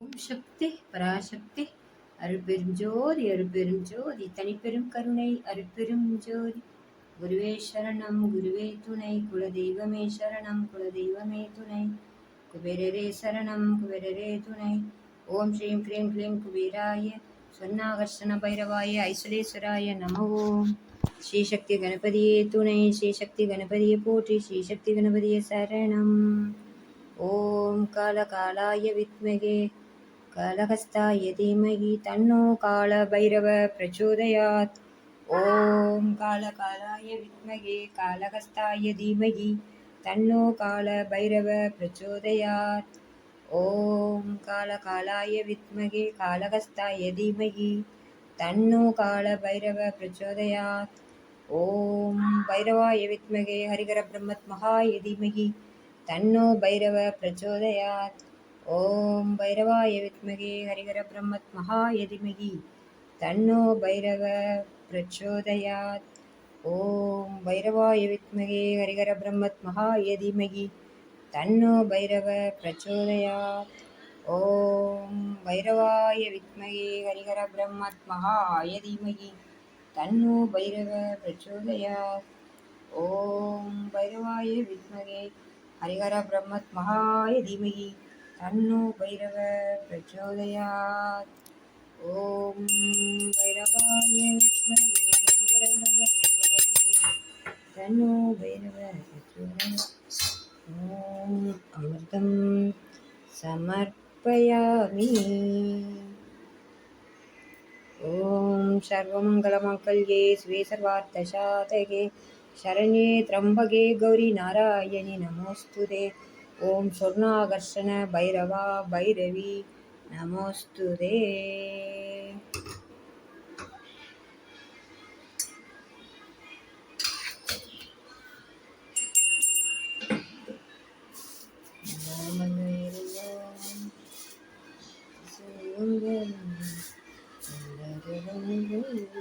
ஓம் சக்தி பராசக்தி. அருட்பெரும் ஜோதி அருட்பெரும் ஜோதி. தனிப்பெரும் கருணை அருட்பெரும் ஜோதி. குருவே சரணம் குருவே துணை. குலதெய்வமே சரணம் குலதெய்வமே துணை. குபேரரே சரணம் குபேரரே துணை. ஓம் ஸ்ரீம் கிரீம் கிளீம் குபேராய. சொன்னாகர்ஷண பைரவாய ஐஸ்வரேஸ்வராய நம ஸ்ரீசக்தி கணபதியே துணை ஸ்ரீசக்தி கணபதியை போற்றி ஸ்ரீசக்தி கணபதியே சரணம். ஓம் காலகாலாய வித்மகே. कालहस्ताय धीमहि तन्नो कालभैरव प्रचोदयात् ॐ कालकालाय विद्महे कालहस्ताय धीमहि तन्नो कालभैरव प्रचोदयात् ॐ कालकालाय विद्महे कालहस्ताय धीमहि तन्नो कालभैरव प्रचोदयात् ॐ भैरवाय विद्महे हरिहरब्रह्मत्महाय धीमहि तन्नो भैरव प्रचोदयात् ஓம் பைரவாய வித்மகே ஹரிகர பிரம்மத் மகாய திமகி தன்னோ பைரவ பிரச்சோதயாத் ஓம் பைரவாய வித்மகே ஹரிகர பிரம்மத் மகாய திமகி தன்னோ பைரவ பிரச்சோதயாத் ஓம் பைரவாய வித்மகே ஹரிகர பிரம்மத் மகாய திமகி தன்னோ பைரவ பிரச்சோதயாத் ஓம் பைரவாய வித்மகே ஹரிகர பிரம்மத் மகாய தீமகி तन्नो भैरव प्रचोदयात् ॐ भैरवाय तन्नो भैरव प्रचोदयात् ॐ अमृतं समर्पयामि ॐ सर्वमङ्गलमङ्गल्ये स्वे सर्वार्थसाधके शरण्ये त्र्यम्बके गौरी नारायणि नमोऽस्तु ते ஓம் சொர்ணாகர்ஷண பைரவா பைரவி நமோஸ்துதே Thank you.